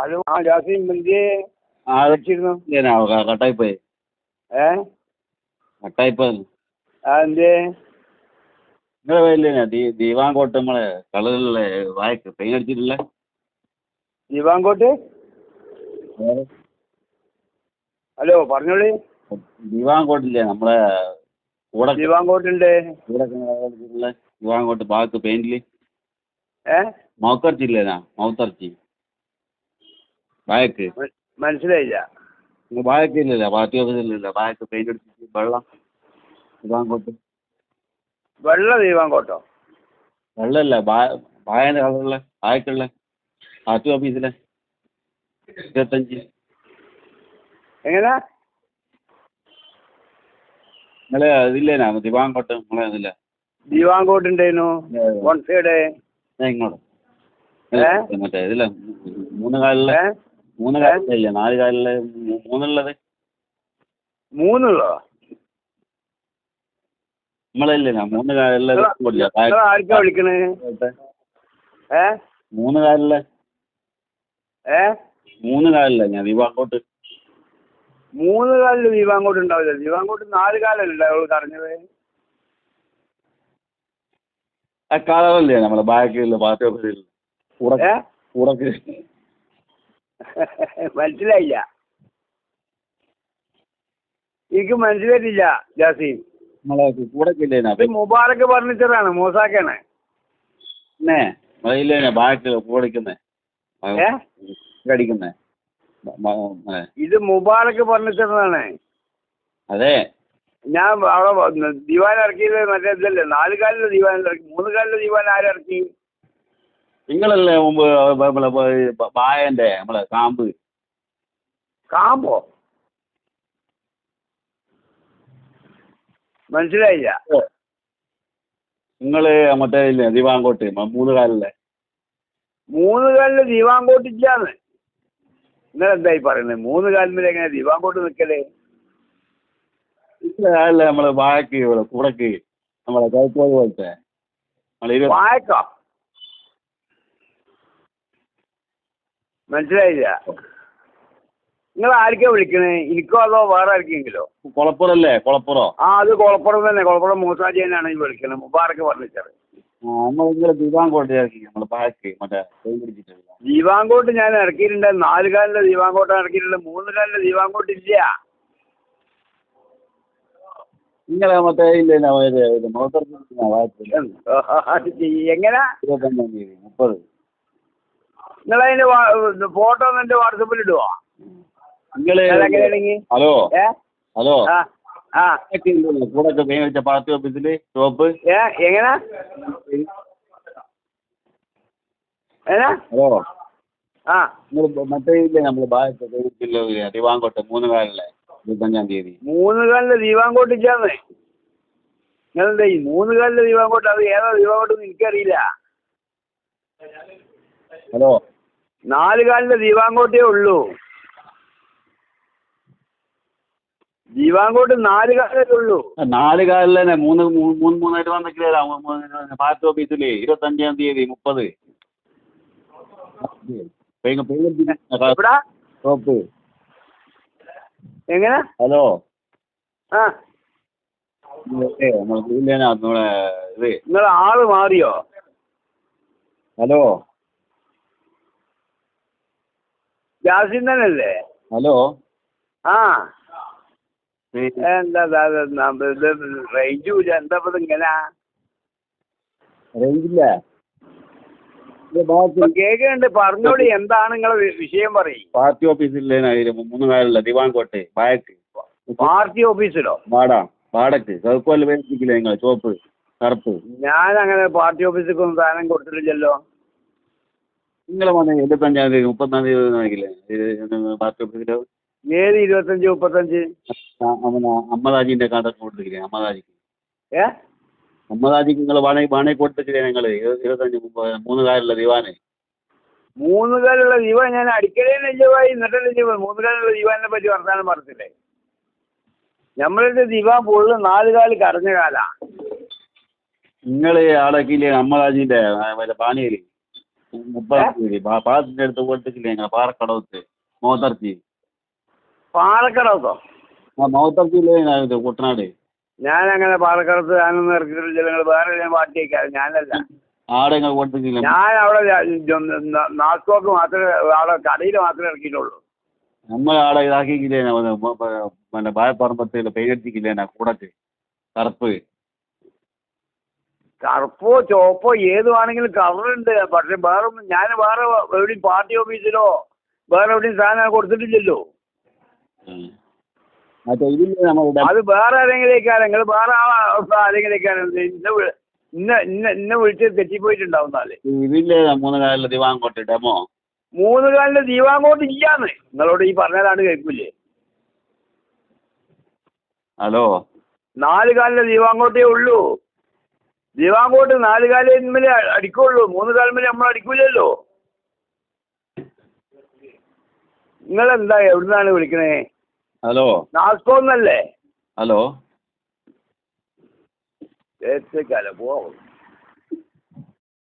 അത് ആ ജാസിം എന്തിയെ ആ വിളിച്ചിരുന്നു ഇല്ലേനാ കട്ടായിപ്പോയി? ഏ? കട്ടായിപ്പോയി. ആ എന്തേ? നിങ്ങളെ പേരില്ലേനാ ദീ ദീവാങ്കോട്ട് നമ്മളെ കളറിലെ വായക്ക് പെയിൻ അടിച്ചിട്ടില്ല ദിവാങ്കോട്ട്? ഹലോ പറഞ്ഞോളി. ദീവാങ്കോട്ടില്ലേ നമ്മളെ കൂടെ ദിവാങ്കോട്ടുണ്ട്. Diwan cot back പെയിന്റിൽ? ഏ? മൗത്തറച്ചില്ലേനാ മൗത്തറച്ചി വായക്ക് മ- മനസ്സിലായില്ല. വായക്ക് ഇല്ലല്ലോ പാർട്ടി ഓഫീസിലില്ല വായക്ക് പെയിന്റ് അടിച്ചിട്ട് വെള്ളം ദീവാങ്കോട്ട് വെള്ള ദിവാങ്കോട്ടോ വെള്ളമല്ല വായന്റെ കളറുള്ള വായക്കുള്ള പാർട്ടി ഓഫീസിലെ ഇരുപത്തഞ്ച്. എങ്ങനെ? നിങ്ങളെ ഇതില്ലേനാ ദിവാങ്കോട്ട് നിങ്ങളെ ഇതില്ല ദിവാങ്കോട്ട് ഉണ്ടായിരുന്നു വൺ സൈഡ്? ഇങ്ങോട്ട്? മറ്റേ ഇതില്ല മൂന്ന് കാലിലെ മൂന്ന് കാലിലെ നാല് കാലിൽ മൂന്നുള്ളത്? മൂന്നുള്ളോ? നമ്മളില്ലേനാ മൂന്ന് കാലിലെ ആർക്കാ വിളിക്കണേ? ഏ? മൂന്ന് കാലിലെ. ഏ? മൂന്ന് കാലില്ല ഞാൻ ദിവാങ്കോട്ട് മൂന്ന് കാലിൽ ദിവാങ്കോട്ട് ഉണ്ടാവില്ല. ദിവാങ്കോട്ട് നാല് കാലല്ലേ അവൾ പറഞ്ഞത്. ആ കളറല്ലേ നമ്മളെ ബാക്കിലുള്ള പാർട്ടി ഓഫീസിൽ. കൂടെ കൂടെ മനസ്സിലായില്ല. എനിക്ക് മനസ്സിലായിട്ടില്ല ജാസീം. മുബാറക്ക് ഫർണിച്ചറാണ് മൂസാക്കാണ്. ഇത് മുബാറക്ക് ഫർണിച്ചറിനാണ് അതെ. ഞാൻ അവിടെ ദിവാൻ ഇറക്കിയത് മറ്റേ ഇതല്ലേ? നാല് കാലിലെ ദിവാൻ ഇറക്കി മൂന്ന് കാലിലെ ദിവാൻ ആരിറക്കി നിങ്ങളല്ലേ മുമ്പ് നമ്മളെ പായന്റെ നമ്മളെ കാമ്പ്? കാമ്പോ? മനസ്സിലായില്ല. നിങ്ങൾ മറ്റേ ഇല്ലേ ദിവാങ്കോട്ട് മൂന്ന് കാലല്ലേ മൂന്ന് കാലിൽ ദിവാങ്കോട്ടില്ലാന്ന് നിങ്ങൾ എന്തായി പറയുന്നത് മൂന്ന് കാലിൽ എങ്ങനെ ദിവാങ്കോട്ട് നിൽക്കലേ അല്ല നമ്മളെ വാഴക്ക് ഇവിടെ കൂടക്ക് നമ്മളെ കൈക്കോട് പോലത്തെ നമ്മളെ ഇരുപത് വായക്കോ മനസ്സിലായില്ല. നിങ്ങൾ ആർക്കാ വിളിക്കണേ? എനിക്കോ അതോ വേറെ ആർക്കെങ്കിലോ? കൊളപ്പുറല്ലേ? കൊളപ്പുറോ? ആ അത് കൊളപ്പുറം തന്നെ. കുളപ്പുറം മൂസാജിയാണ് ഈ വിളിക്കണത് മുബാറക്ക് നിങ്ങൾ ദിവാങ്കോട്ട് ഞാൻ ഇറക്കിയിട്ടുണ്ട്. നാല് കാലിലെ ദീവാങ്കോട്ട് ഇറക്കിയിട്ടുണ്ട്. മൂന്ന് കാലിലെ ദീവാങ്കോട്ട് ഇല്ല. നിങ്ങളെ മറ്റേ ഇല്ലേ എങ്ങനെ? ഇരുപത്തഞ്ചാം മുപ്പത് ഫോട്ടോ ഒന്ന് എന്റെ വാട്സപ്പിൽ ഇടുവോ? നിങ്ങൾ ഹലോ? ഹലോ? കൂടെ പാർട്ടി ഓഫീസിൽ ഷോപ്പ്? എങ്ങനെ? ഹലോ? ആ. നിങ്ങൾ മറ്റേ ഇല്ലേ നമ്മൾ ദിവാങ്കോട്ട് മൂന്ന് കാലിലെ ഇരുപത്തഞ്ചാം തീയതി. മൂന്ന് കാലിലെ ദീവാങ്കോട്ട് ഇല്ലാന്ന് നിങ്ങളെന്താ ഈ മൂന്ന് കാലിലെ ദീവാങ്കോട്ട് അത് ഏതാ ദീവാങ്കോട്ട് എനിക്കറിയില്ല. ഹലോ. നാല് ദീവാങ്കോട്ടേ ഉള്ളൂ. ദീപാങ്കോട്ട് നാല് കാലേ ഉള്ളൂ. നാല് കാലിലെ മൂന്ന് മൂന്ന് മൂന്നായിട്ട് വന്നിട്ടില്ല പാർട്ടി ഓഫീസിൽ ഇരുപത്തഞ്ചാം തീയതി മുപ്പത്. ഷോപ്പ് എങ്ങനെ? ഹലോ. ആ. നമ്മളെ ഇത്. നിങ്ങൾ ആൾ മാറിയോ? ഹലോ. ജാസിൻ തന്നെയല്ലേ ഹലോ. ആ. എന്താ റേഞ്ച് ഇല്ല. എന്താ ഇപ്പൊ ഇങ്ങനെ? റേഞ്ചില്ല കേൾക്കുന്നുണ്ട് പറഞ്ഞോളി എന്താണ് നിങ്ങളെ വിഷയം പറയും. പാർട്ടി ഓഫീസിൽ മൂന്ന് ദിവാൻ കോട്ട് ബാക്ക് പാർട്ടി ഓഫീസിലോ? വാടാ വാടക്ക്. വേദിക്കില്ലേ നിങ്ങൾ ചുവപ്പ് കറുപ്പ്. ഞാൻ അങ്ങനെ പാർട്ടി ഓഫീസിൽ ഒന്നും സാധനം കൊടുത്തിട്ടില്ലല്ലോ. നിങ്ങളെ വന്ന് ഇരുപത്തഞ്ചാം തീയതി മുപ്പത്താം തീയതി നോക്കില്ലേ പാർട്ടി ഓഫീസിൽ ഏത് ഇരുപത്തഞ്ച് മുപ്പത്തഞ്ച്? അമ്മദാജിന്റെ കാർഡൊക്കെ കൊടുത്തില്ലേ അമ്മദാജിക്ക്. ഏ? അമ്മദാജിക്ക് നിങ്ങൾ വാണി വാണി കൊടുത്തില്ലേ നിങ്ങൾ ഇരുപത്തഞ്ച് മുപ്പത് മൂന്ന് കാലുള്ള ദിവാന്. മൂന്ന് കാലുള്ള ദിവാൻ ഞാൻ അടിക്കലേ നെല്ലുവായി എന്നിട്ടല്ലേ ദീപം മൂന്ന് കാലുള്ള ദിവാനെ പറ്റി വർത്താനം പറഞ്ഞില്ലേ നമ്മളുടെ ദിവാൻ പോലും നാല് കാൽ കറഞ്ഞ കാലാ. നിങ്ങൾ ആളൊക്കെ ഇല്ലേ അമ്മദാജിന്റെ വല്ല പാണിയൽ മുപ്പത്തി പാലത്തിന്റെ അടുത്ത് പോയിട്ടില്ലേ? ഞങ്ങൾ പാറക്കടവത്ത് മോത്തർച്ചി പാലക്കടവത്തോ ആ ഇത് കുട്ടനാട്. ഞാൻ അങ്ങനെ പാലക്കടത്ത് ഞാനൊന്നും ഇറക്കിയിട്ടില്ല. നിങ്ങൾ വേറെ ഞാൻ പാർട്ടി വയ്ക്കാറ് ഞാനല്ല. ആടെ നിങ്ങൾ കൊടുത്തിട്ടില്ല ഞാൻ അവിടെ നാസ്കോക്ക് മാത്രമേ അവിടെ കടയിൽ മാത്രമേ ഇറക്കിയിട്ടുള്ളൂ. നമ്മൾ ആടെ ഇതാക്കിക്കില്ലേ പിന്നെ ബായപ്പറമ്പത്തിൽ പേരടിച്ചിക്കില്ലേ കൂടക്ക് കറുപ്പ്. കറുപ്പോ ചുവപ്പോ ഏതുവാണെങ്കിലും കളറുണ്ട് പക്ഷെ വേറെ ഞാൻ വേറെ എവിടെയും പാർട്ടി ഓഫീസിലോ വേറെ എവിടെയും സാധനം കൊടുത്തിട്ടില്ലല്ലോ. അത് വേറെ ആരെങ്കിലേക്കാണ് നിങ്ങൾ വേറെ ആരെങ്കിലേക്കാണ് ഇന്ന് ഇന്ന് ഇന്ന് ഇന്ന് വിളിച്ച് തെറ്റിപ്പോയിട്ടുണ്ടാവും ഇതില്ലേ മൂന്ന് കാലിലെ ദിവാങ്കോട്ട് ഡെമോ മൂന്ന് കാലിന്റെ ദീപാങ്കോട്ട് ഇല്ലാന്ന്. നിങ്ങളോട് ഈ പറഞ്ഞതാണ് കേൾക്കൂലേ. ഹലോ? നാല് കാലിന്റെ ദീപാങ്കോട്ടേ ഉള്ളൂ. ദീപാങ്കോട്ട് നാല് കാലിന്മേലെ അടിക്കുള്ളൂ. മൂന്ന് കാലിന്മേലെ നമ്മൾ അടിക്കൂലല്ലോ. നിങ്ങളെന്താ എവിടുന്നാണ് വിളിക്കണേ? ഹലോ. നാസ്കോ എന്നല്ലേ ഹലോ. ഏത്തേക്കാല പോവും.